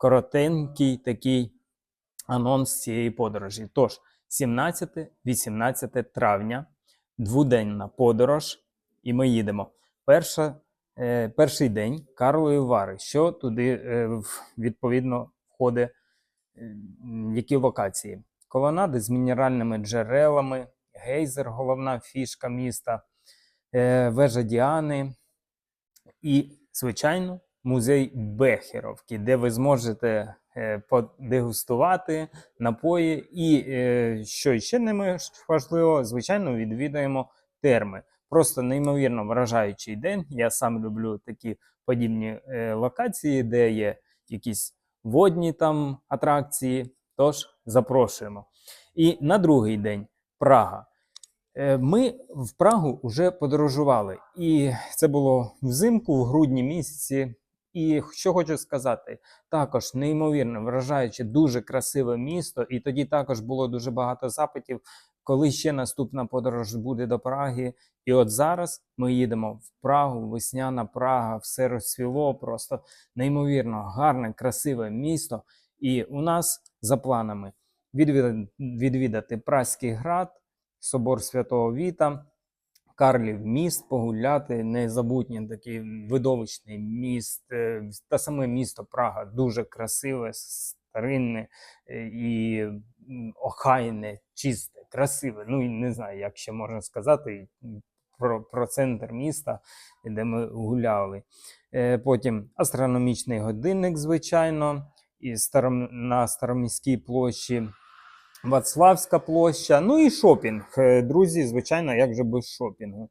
коротенький такий анонс цієї подорожі. Тож, 17-18 травня, дводенна подорож, і ми їдемо. Перша, е, перший день Карлові Вари. Що туди е, відповідно входить, е, які локації? Колонади з мінеральними джерелами, гейзер, головна фішка міста, е, вежа Діани і, звичайно, музей Бехеровки, де ви зможете е, подегустувати напої. І е, що ще не менш важливо, звичайно, відвідаємо терми. Просто неймовірно вражаючий день. Я сам люблю такі подібні е, локації, де є якісь водні там атракції. Тож запрошуємо. І на другий день Прага. Ми в Прагу вже подорожували, і це було взимку, в грудні місяці. І що хочу сказати, також неймовірно вражаюче, дуже красиве місто. І тоді також було дуже багато запитів, коли ще наступна подорож буде до Праги. І от зараз ми їдемо в Прагу, весняна Прага, все розцвіло, просто неймовірно гарне, красиве місто. І у нас за планами відвідати, Празький град, собор Святого Віта, Карлів міст, погуляти, незабутній такий видовищний міст, е, та саме місто Прага дуже красиве, старинне е, і охайне, чисте, красиве. Ну і не знаю, як ще можна сказати про, про центр міста, де ми гуляли. Е, Потім астрономічний годинник, звичайно, і старом, на Староміській площі. Вацлавська площа, ну і шопінг. Е, Друзі, звичайно, як же без шопінгу.